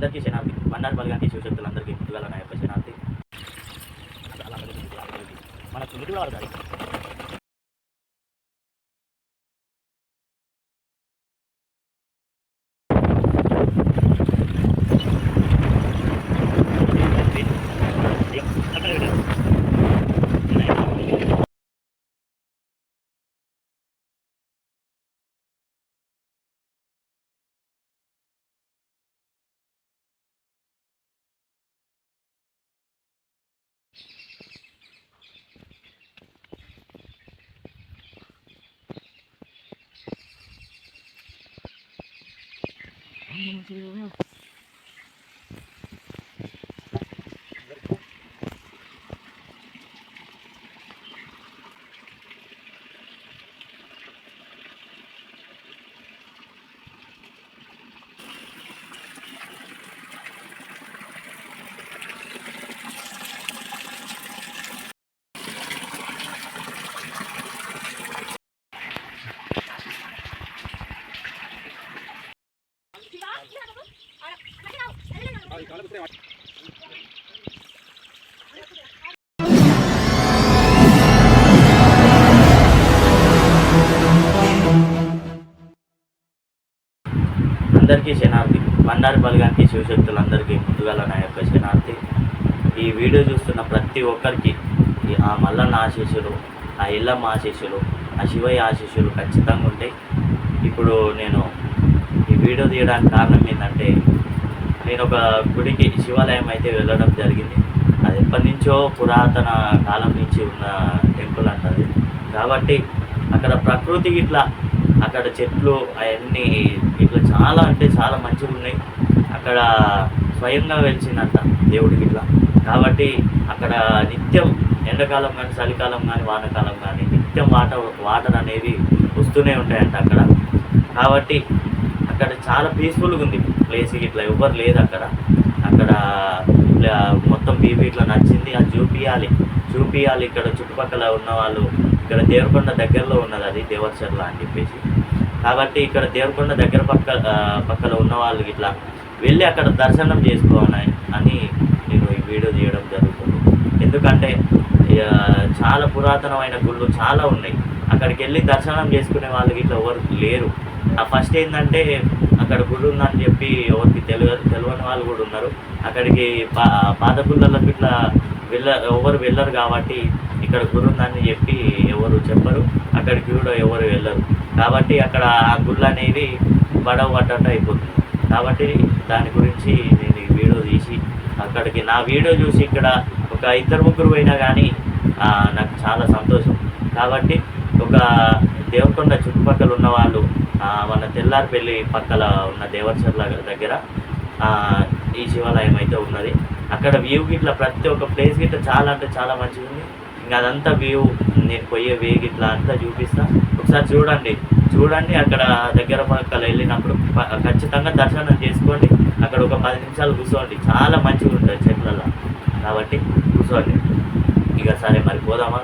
అందరికీ శనార్థి బండారు బలగానికి శివశక్తులందరికీ ముందుగా నా యొక్క శనార్థి మన చుట్టూ వాళ్ళు కాదు అందరికీ శనార్థి బండారు బలిగానికి శివశక్తులందరికీ ముందుగా నా యొక్క శనార్థి ఈ వీడియో చూస్తున్న ప్రతి ఒక్కరికి ఆ మల్లన్న ఆశీస్సులు ఆ ఇల్లమ్మ ఆశీస్సులు ఆ శివయ్య ఆశీస్సులు ఖచ్చితంగా ఉంటాయి. ఇప్పుడు నేను ఈ వీడియో తీయడానికి కారణం ఏంటంటే నేను ఒక గుడికి శివాలయం అయితే వెళ్ళడం జరిగింది. అది ఎప్పటి నుంచో పురాతన కాలం నుంచి ఉన్న టెంపుల్ అంటది కాబట్టి అక్కడ ప్రకృతి ఇట్లా అక్కడ చెట్లు అవన్నీ ఇట్లా చాలా అంటే చాలా మంచిగా ఉన్నాయి. అక్కడ స్వయంగా వెలిసిందంట దేవుడికి ఇట్లా. కాబట్టి అక్కడ నిత్యం ఎండాకాలం కానీ చలికాలం కానీ వానాకాలం కానీ నిత్యం వాటర్ వాటర్ అనేవి వస్తూనే ఉంటాయంట అక్కడ. కాబట్టి అక్కడ చాలా పీస్ఫుల్గా ఉంది. ప్లేస్ ఇట్లా ఎవరు లేదు అక్కడ. అక్కడ ఇట్లా మొత్తం బీబీ ఇట్లా నచ్చింది. అది చూపియాలి చూపియాలి ఇక్కడ చుట్టుపక్కల ఉన్న వాళ్ళు. ఇక్కడ దేవరకొండ దగ్గరలో ఉన్నది అది దేవర్చర్ల అని చెప్పేసి. కాబట్టి ఇక్కడ దేవరకొండ దగ్గర పక్క పక్కన ఉన్న వాళ్ళు ఇట్లా వెళ్ళి అక్కడ దర్శనం చేసుకోవాలి అని నేను ఈ వీడియో తీయడం జరుగుతుంది. ఎందుకంటే చాలా పురాతనమైన గుళ్ళు చాలా ఉన్నాయి. అక్కడికి వెళ్ళి దర్శనం చేసుకునే వాళ్ళకి ఇట్లా ఎవరు లేరు. ఆ ఫస్ట్ ఏంటంటే అక్కడ గుడి ఉందని చెప్పి ఎవరికి తెలియదు తెలియని వాళ్ళు కూడా ఉన్నారు. అక్కడికి పా పాత గుళ్ళలకు ఇట్లా వెళ్ళ ఎవరు వెళ్ళరు కాబట్టి ఇక్కడ గుడి ఉందని చెప్పి ఎవరు చెప్పరు. అక్కడికి కూడా ఎవరు వెళ్ళరు. కాబట్టి అక్కడ ఆ గుళ్ళు అనేవి పడవ పడ్డట్టు అయిపోతుంది. కాబట్టి దాని గురించి నేను ఈ వీడియో తీసి అక్కడికి నా వీడియో చూసి ఇక్కడ ఒక ఇద్దరు ముగ్గురు పోయినా కానీ నాకు చాలా సంతోషం. కాబట్టి ఒక దేవరకొండ చుట్టుపక్కల ఉన్న వాళ్ళు మన తెల్లారిపల్లి పక్కల ఉన్న దేవర్చర్ల దగ్గర ఈ శివాలయం అయితే ఉన్నది. అక్కడ వ్యూ గిట్ల ప్రతి ఒక్క ప్లేస్ గిట్ల చాలా అంటే చాలా మంచిగా ఉంది ఇంకా అదంతా వ్యూ నేను పోయే వే గిట్లా అంతా చూపిస్తా. ఒకసారి చూడండి. చూడండి అక్కడ దగ్గర పక్కల వెళ్ళినప్పుడు ఖచ్చితంగా దర్శనం చేసుకోండి. అక్కడ ఒక పది నిమిషాలు కూర్చోండి చాలా మంచిగా ఉంటుంది చెట్లలో. కాబట్టి కూర్చోండి ఇక సరే మరి పోదామా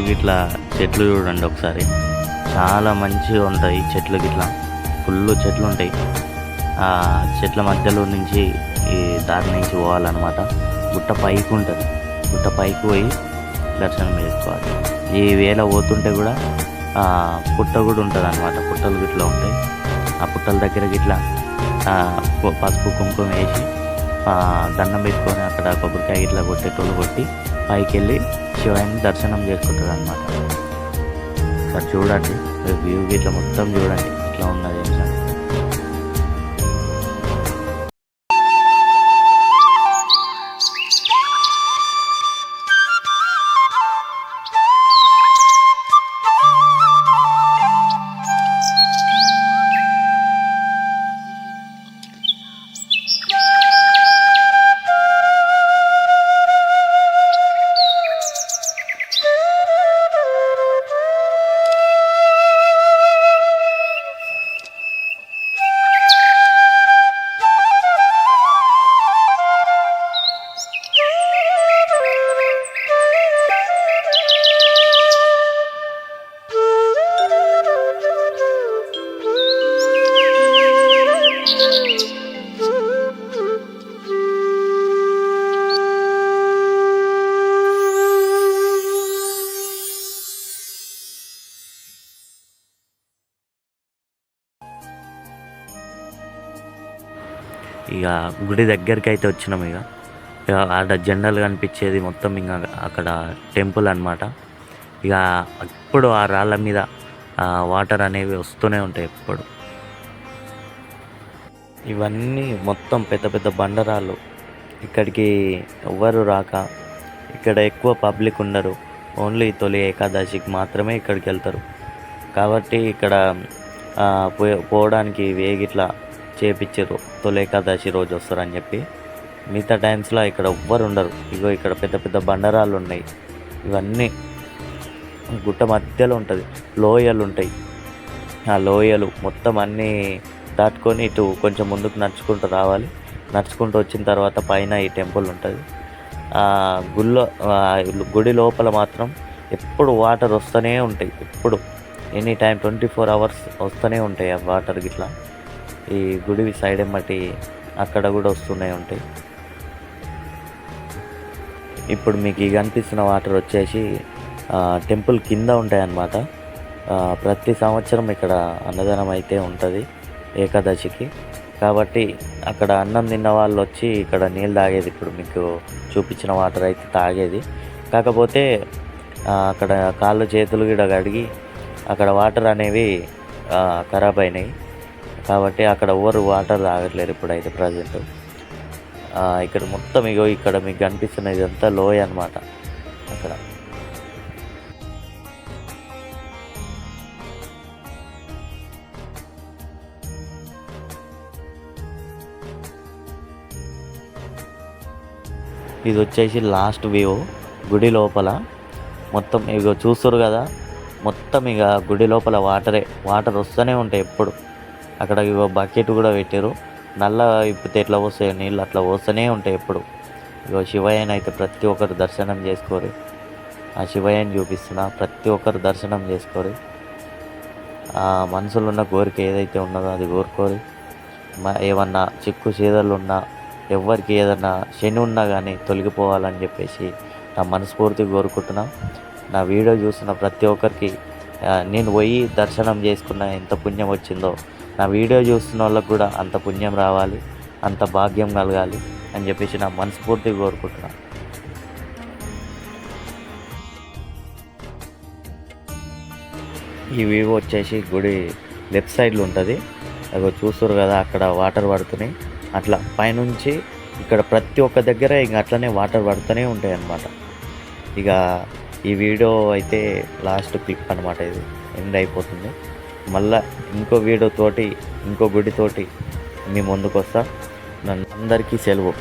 చుట్టూ గిట్లా చెట్లు చూడండి ఒకసారి. చాలా మంచిగా ఉంటాయి చెట్లు గిట్లా. ఫుల్ చెట్లు ఉంటాయి ఆ చెట్ల మధ్యలో నుంచి ఈ దారి నుంచి పోవాలన్నమాట. గుట్ట పైకి ఉంటుంది. గుట్ట పైకి పోయి దర్శనం చేసుకోవాలి. ఈ వేళ పోతుంటే కూడా ఆ, పుట్ట కూడా ఉంటుంది అనమాట పుట్టలు గిట్లా ఉంటాయి. ఆ పుట్టల దగ్గర గిట్లా పసుపు కుంకుమ వేసి దండం పెట్టుకొని అక్కడ కొబ్బరికాయ ఇట్లా కొట్టేటోళ్ళు కొట్టి పైకి వెళ్ళి శివాయిని దర్శనం చేసుకుంటారు అనమాట సార్ చూడండి వ్యూ ఇట్లా మొత్తం చూడండి ఇట్లా ఉన్నది ఇక గుడి దగ్గరికి అయితే వచ్చినాం ఇక. ఇక ఆడ జెండాలు కనిపించేది మొత్తం ఇంకా అక్కడ టెంపుల్ అన్నమాట. ఇక ఎప్పుడు ఆ రాళ్ళ మీద వాటర్ అనేవి వస్తూనే ఉంటాయి ఎప్పుడు. ఇవన్నీ మొత్తం పెద్ద పెద్ద బండరాళ్ళు. ఇక్కడికి ఎవ్వరు రాక ఇక్కడ ఎక్కువ పబ్లిక్ ఉండరు. ఓన్లీ తొలి ఏకాదశికి మాత్రమే ఇక్కడికి వెళ్తారు. కాబట్టి ఇక్కడ పోవడానికి వేగిట్లా చేపించారు. తొలి ఏకాదశి రోజు వస్తారని చెప్పి మిగతా టైమ్స్లో ఇక్కడ ఎవ్వరు ఉండరు. ఇగో ఇక్కడ పెద్ద పెద్ద బండరాళ్ళు ఉన్నాయి. ఇవన్నీ గుట్ట మధ్యలో ఉంటుంది. లోయలు ఉంటాయి. ఆ లోయలు మొత్తం అన్నీ దాటుకొని ఇటు కొంచెం ముందుకు నడుచుకుంటూ రావాలి. నడుచుకుంటూ వచ్చిన తర్వాత పైన ఈ టెంపుల్ ఉంటుంది. ఆ గుళ్ళో గుడి లోపల మాత్రం ఎప్పుడు వాటర్ వస్తూనే ఉంటాయి. ఎప్పుడు any time twenty four hours వస్తూనే ఉంటాయి ఆ వాటర్ గిట్లా. ఈ గుడి సైడ్ ఎమ్మటి అక్కడ కూడా వస్తూనే ఉంటాయి ఇప్పుడు మీకు కనిపిస్తున్న వాటర్ వచ్చేసి టెంపుల్ కింద ఉంటాయన్నమాట ప్రతి సంవత్సరం ఇక్కడ అన్నదానం అయితే ఉంటుంది ఏకాదశికి. కాబట్టి అక్కడ అన్నం తిన్న వాళ్ళు వచ్చి ఇక్కడ నీళ్ళు తాగేది ఇప్పుడు మీకు చూపించిన వాటర్ అయితే తాగేది. కాకపోతే అక్కడ కాళ్ళు చేతులు కూడా కడిగి అక్కడ వాటర్ అనేవి ఖరాబ్ అయినాయి. కాబట్టి అక్కడ ఎవరు వాటర్ తాగట్లేరు ఇప్పుడైతే ప్రజెంట్. ఇక్కడ మొత్తం ఇగో ఇక్కడ మీకు కనిపిస్తున్న ఇదంతా లోయ అన్నమాట. అక్కడ. ఇది వచ్చేసి లాస్ట్ వ్యూ గుడి లోపల. మొత్తం ఇగో చూస్తారు కదా మొత్తం ఇక గుడి లోపల వాటరే వాటర్ వస్తూనే ఉంటాయి ఎప్పుడు. అక్కడ ఇగో బకెట్ కూడా పెట్టారు నల్ల ఇప్పితే ఎట్లా వస్తాయో నీళ్ళు అట్లా వస్తూనే ఉంటాయి ఎప్పుడు. ఇగో శివయ్యని అయితే ప్రతి ఒక్కరు దర్శనం చేసుకోరు. ఆ శివయ్యని చూపిస్తున్నా ప్రతి ఒక్కరు దర్శనం చేసుకోరు. ఆ మనసులో ఉన్న కోరిక ఏదైతే ఉన్నదో అది కోరుకోరు. ఏమన్నా చిక్కు చీదలు ఉన్నా ఎవరికి ఏదన్నా శని ఉన్నా కానీ తొలగిపోవాలని చెప్పేసి నా మనస్ఫూర్తిగా కోరుకుంటున్నా. నా వీడియో చూస్తున్న ప్రతి ఒక్కరికి నేను పోయి దర్శనం చేసుకున్న ఎంత పుణ్యం వచ్చిందో నా వీడియో చూస్తున్న వాళ్ళకు కూడా అంత పుణ్యం రావాలి అంత భాగ్యం కలగాలి అని చెప్పేసి నా మనస్ఫూర్తిగా కోరుకుంటున్నాను ఈ వ్యూ వచ్చేసి గుడి లెఫ్ట్ సైడ్లో ఉంటుంది. అది చూస్తారు కదా అక్కడ వాటర్ పడుతున్నాయి. అట్లా పైనుంచి ఇక్కడ ప్రతి ఒక్క దగ్గర ఇంక అట్లనే వాటర్ పడుతూనే ఉంటాయి అన్నమాట. ఇక ఈ వీడియో అయితే లాస్ట్ క్లిప్ అనమాట ఇది. ఎండ్ అయిపోతుంది. మళ్ళా ఇంకో వీడియోతోటి ఇంకో గుడితోటి మీ ముందుకు వస్తా నన్ను అందరికీ సెలవు.